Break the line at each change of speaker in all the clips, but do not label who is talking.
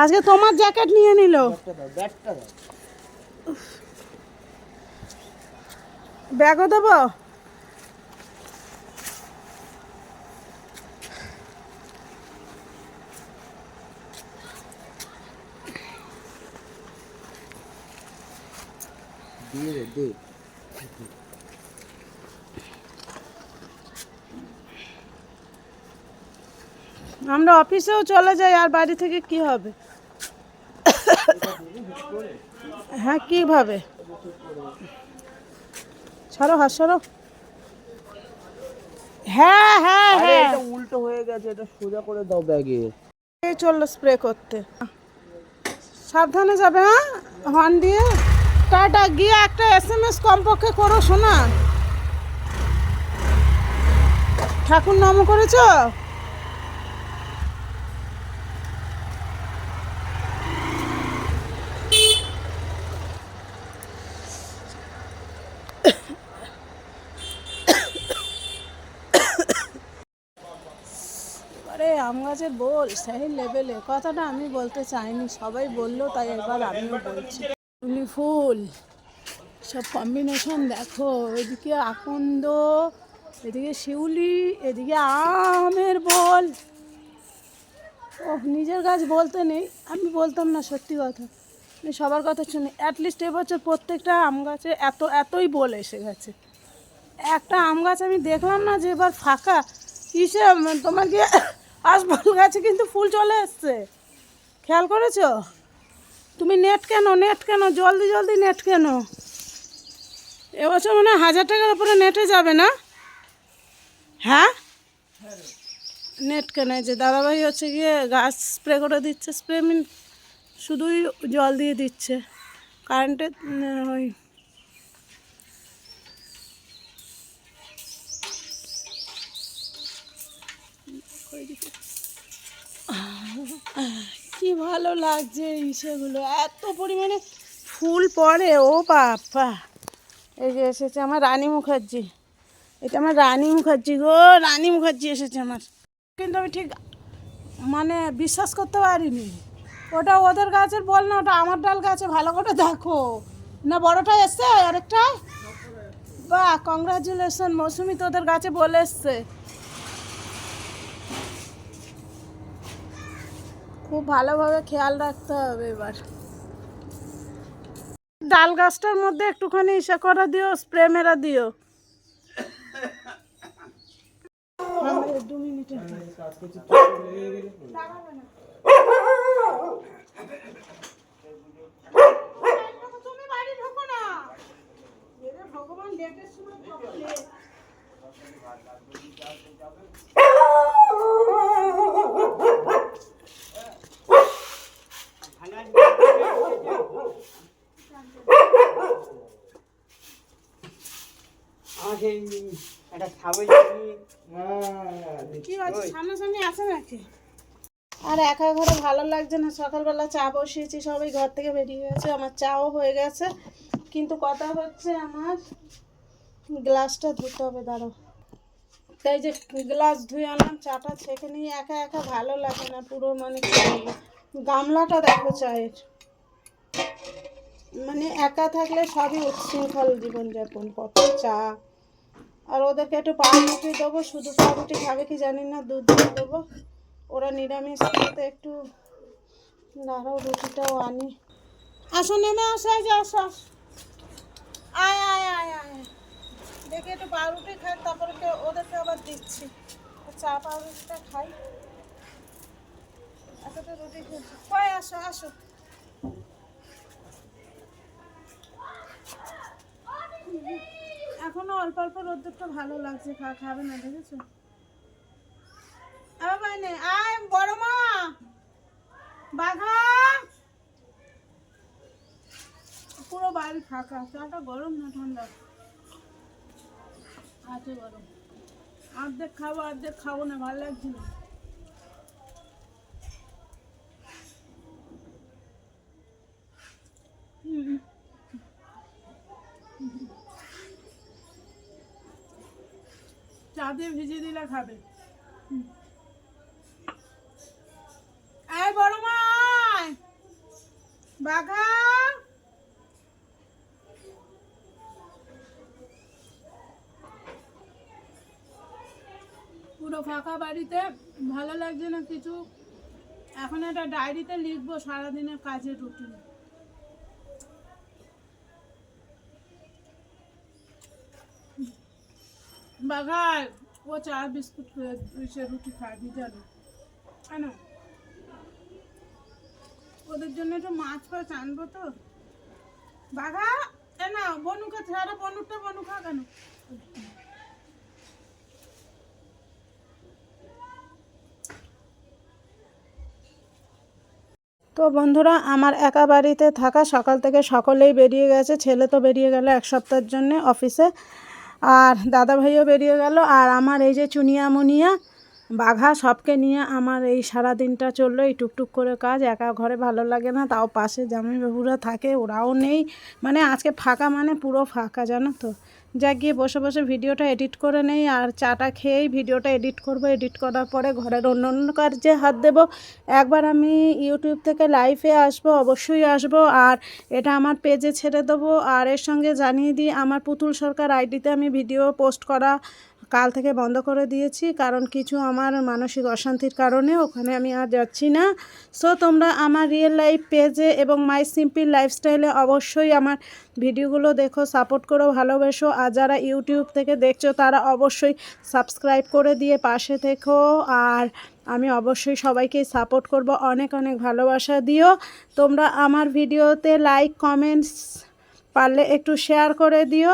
আজকে তোমার জ্যাকেট নিয়ে নিল। ব্যাগও দেবো? আমরা অফিসেও চলে যাই, আর বাড়ি থেকে কি হবে? হ্যাঁ কীভাবে? সরো হাত সরো। হ্যাঁ হ্যাঁ হ্যাঁ।
এটা উল্টো হয়ে গেছে এটা সোজা করে দাও ব্যাগে।
এই চলল স্প্রে করতে। সাবধানে যাবে হ্যাঁ? হর্ন দিয়ে। টাটা গিয়ে একটা এস এম এস কমপক্ষে করো শোনা। ঠাকুর নাম করেছ আরে আম গাছের বল, সেই লেভেলে কথাটা আমি বলতে চাইনি, সবাই বলল, তাই এবার আমিও বলছি। টুলি ফুল, সব কম্বিনেশন দেখো, এদিকে আকন্দ, এদিকে শিউলি, এদিকে আমের বল। ও নিজের গাছ বলতে নেই, আমি বলতাম না সত্যি কথা। আমি সবার কথা শুনি অ্যাটলিস্ট এবছর প্রত্যেকটা আম গাছে এত, এতই বল এসে গেছে। একটা আম গাছ আমি দেখলাম না যে এবার ফাঁকা, কিসে তোমার কি আসফল গাছে কিন্তু ফুল চলে এসছে। খেয়াল করেছ? তুমি নেট কেন নেট কেন? জলদি জলদি নেট কেন? এবছর মনে হাজার টাকার উপরে নেটে যাবে না? হ্যাঁ? নেট কেন? যে দাদাভাই হচ্ছে গিয়ে গাছ স্প্রে করে দিচ্ছে স্প্রে মিন শুধুই জল দিয়ে দিচ্ছে। কারেন্টের ওই কি ভালো লাগছে এই সেগুলো এত পরিমাণে ফুল পড়ে, ও বাবা। এই যে এসেছে আমার রানী মুখার্জি। এটা আমার রানী মুখার্জি গো, রানী মুখার্জি এসেছে আমার। কিন্তু আমি ঠিক মানে বিশ্বাস করতে পারিনি। ওটা ওদের গাছের বল না, ওটা আমার ডাল গাছে। ভালো করে দেখো। না, বড়টা এসছে, আরেকটা? বাহ কংগ্রাচুলেশন মৌসুমি তোদের গাছে বলে এসছে। খুব ভালোভাবে খেয়াল রাখতে হবে এবার। ডাল গাছটার মধ্যে একটুখানি ইসে করে দিও, স্প্রে মেরা দিও। ভগবান
একটা ছাগল
কি আছে সামনাসামনি আছে নাকি? আর একা ঘরে ভালো লাগছে না। সকালবেলা চা বসিয়েছি সবাই ঘর থেকে বেরিয়ে গেছে আমার চাও হয়ে গেছে। কিন্তু কথা হচ্ছে আমার গ্লাসটা ধুতে হবে দাঁড়ো তাই যে গ্লাস ধুয়ে আনলাম চাটা ছেঁকে নিয়ে একা একা ভালো লাগে না পুরো মানে গামলাটা দেখো চায়ের। মানে একা থাকলে সবই উচ্ছৃঙ্খল জীবনযাপন, কত চা। আর ওদেরকে একটু পাউরুটি দেবো, শুধু পাউরুটি খাবে কি জানি না, দুধ দিয়ে দেবো। ওরা নিরামিষ খেতে একটু দাঁড়াও, রুটিটাও আনি। আসো, নেমে আসো যে। আয় আয় আয় আয়। দেখে একটু পাউরুটি খাই, তারপরে ওদেরকে আবার দিচ্ছি। চা পাউরুটিটা খাই। আসো। এখনও অল্প অল্প রোদ্দুরটা ভালো লাগছে খা খাবে না দেখেছ? আয় বড় মা! বাঘা! পুরো বাড়ি ফাঁকা চাটা গরম না ঠান্ডা? আছে গরম। অর্ধেক খাব অর্ধেক খাব না ভালো লাগছে না। চা দিয়ে ভিজিয়ে দিলে খাবে। পুরো ফাঁকা বাড়িতে, ভালো লাগছে না কিছু? এখন একটা ডায়েরিতে লিখব সারাদিনের কাজের রুটিন বাঘায় ও চা বিস্কুট সে রুটি খায় জানো কেন ওদের জন্য একটু মাছ ফাছ আনব তো। বাঘা, এ না বনুকে ছেড়ে বনুটা বনু খা কেন? তো বন্ধুরা, আমার একা বাড়িতে থাকা সকাল থেকে সকলেই বেরিয়ে গেছে। ছেলে তো বেরিয়ে গেল এক সপ্তাহের জন্যে অফিসে আর দাদা ভাইও বেরিয়ে গেল আর আমার এই যে চুনিয়া মুনিয়া বাঘা সবকে নিয়ে আমার এই সারা দিনটা চলল। এই টুকটুক করে কাজ, একা ঘরে ভালো লাগে না, তাও পাশে জামাই বাবুরা থাকে, ওরাও নেই। মানে আজকে ফাঁকা মানে পুরো ফাঁকা, জানো তো? যা গিয়ে বসে বসে ভিডিওটা এডিট করে নেই আর চাটা খেয়েই ভিডিওটা এডিট করব। এডিট করার পরে ঘরের অন্য অন্য কাজে হাত দেব। একবার আমি ইউটিউব থেকে লাইভে আসব, অবশ্যই আসব। আর এটা আমার পেজে ছেড়ে দেবো। আর এর সঙ্গে জানিয়ে দিই, আমার পুতুল সরকার আইডিতে আমি ভিডিও পোস্ট করা কাল থেকে বন্ধ করে দিয়েছি, কারণ কিছু আমার মানসিক অশান্তির কারণে ওখানে আমি আর যাচ্ছি না। সো তোমরা আমার রিয়েল লাইফ পেজে এবং মাই সিম্পল লাইফস্টাইলে অবশ্যই আমার ভিডিওগুলো দেখো সাপোর্ট করো, ভালোবেসো। আর যারা ইউটিউব থেকে দেখছ, তারা অবশ্যই সাবস্ক্রাইব করে দিয়ে পাশে থেকো। আর আমি অবশ্যই সবাইকে সাপোর্ট করব, অনেক অনেক ভালোবাসা দিও। তোমরা আমার ভিডিওতে লাইক কমেন্টস পারলে একটু শেয়ার করে দিও।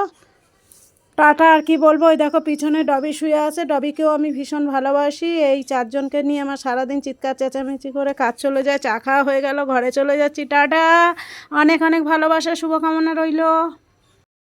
টাটা, আর কি বলব? ওই দেখো, পিছনে ডবি শুয়ে আছে। ডবিকেও আমি ভীষণ ভালোবাসি। এই চারজনকে নিয়ে আমার সারাদিন চিৎকার, চেঁচামেচি করে কাজ চলে যায়, চা খাওয়া হয়ে গেল, ঘরে চলে যাচ্ছি। টাটা! অনেক অনেক ভালোবাসা, শুভকামনা রইল।